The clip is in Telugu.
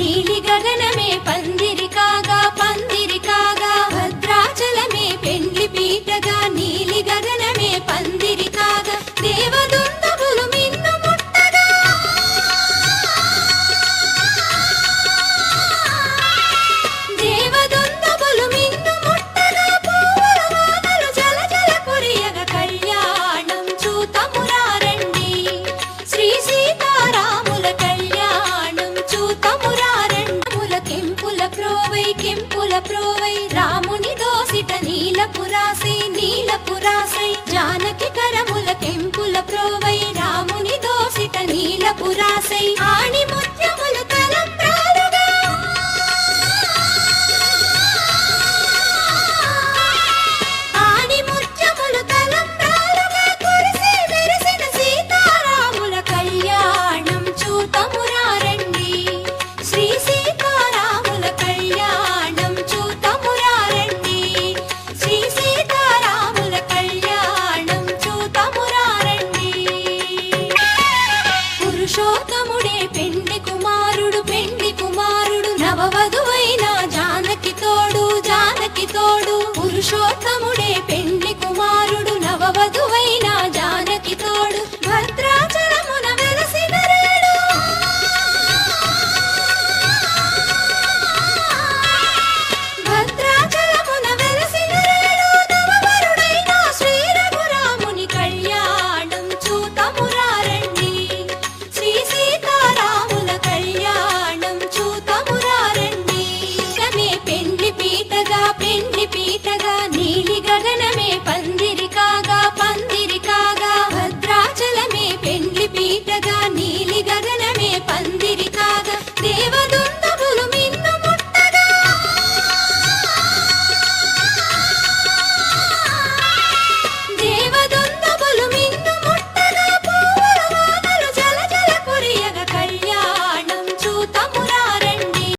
నీలి గగన ప్రోవై రాముని దోసిట నీలపురాసై నీలపురాసై జానకి కరముల కెంపుల ప్రోవై రాముని దోసిట నీలపురాసై. పెండి కుమారుడు పెండి కుమారుడు నవవధువైనా